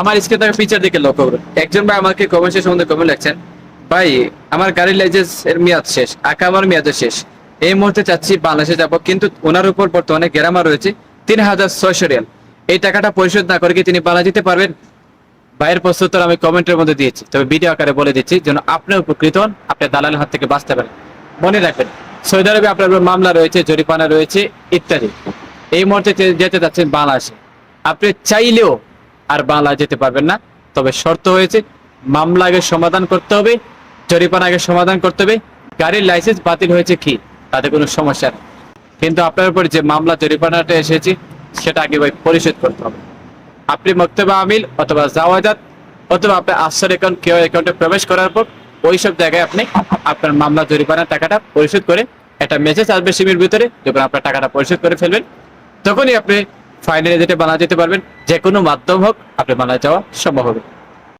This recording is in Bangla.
আমার স্ক্রিন থেকে ফিচার দিকে লক্ষ্য করুন। একজন ভাই আমাকে কমেন্টের সম্বন্ধে কমেন্ট লিখছেন, ভাই, আমার গাড়ির লাইসেন্স এর মেয়াদ শেষ, আঁকা আমার মেয়াদ শেষ। এই মুহূর্তে চাচ্ছি বাংলাদেশে যাব, কিন্তু ওনার উপর বর্তমানে গ্রামা রয়েছে তিন হাজার ছয়শো রিয়াল। এই টাকাটা পরিশোধ না করে কি তিনি বাংলা যেতে পারবেন? ভাইয়ের প্রস্তুতর আমি কমেন্টের মধ্যে দিয়েছি, তবে ভিডিও আকারে বলে দিচ্ছি যেন আপনি উপকৃত হন, আপনি দালালের হাত থেকে বাঁচতে পারেন। মনে রাখবেন, সৌদি আরবে আপনার মামলা রয়েছে, জরিমানা রয়েছে, ইত্যাদি। এই মুহূর্তে যেতে চাচ্ছেন বাংলাদেশে। আপনি চাইলেও আর বাংলা যেতে পারবেন না। তবে শর্ত হয়েছে, মামলা আগে সমাধান করতে হবে, জরিমানা আগে সমাধান করতে হবে। গাড়ির লাইসেন্স বাতিল হয়েছে কি? তাতে কোনো সমস্যা নেই। কিন্তু আপনার উপর যে মামলা জরিমানাটা এসেছে, সেটা আগে ভাই পরিশোধ করতে হবে। আপনি মক্তবা আমিল অথবা জাওয়াজাত অথবা আপনার আশ্রয় অ্যাকাউন্ট কেউ অ্যাকাউন্টে প্রবেশ করার পর ওই সব জায়গায় আপনি আপনার মামলা জরিমানার টাকাটা পরিশোধ করে, একটা মেসেজ আসবে সিমের ভিতরে, যখন আপনার টাকাটা পরিশোধ করে ফেলবেন, তখনই আপনি ফাইনালি যেটা বানা যেতে পারবেন যে কোনো মাধ্যম হোক আপনি বানা যাওয়া সম্ভব হবে।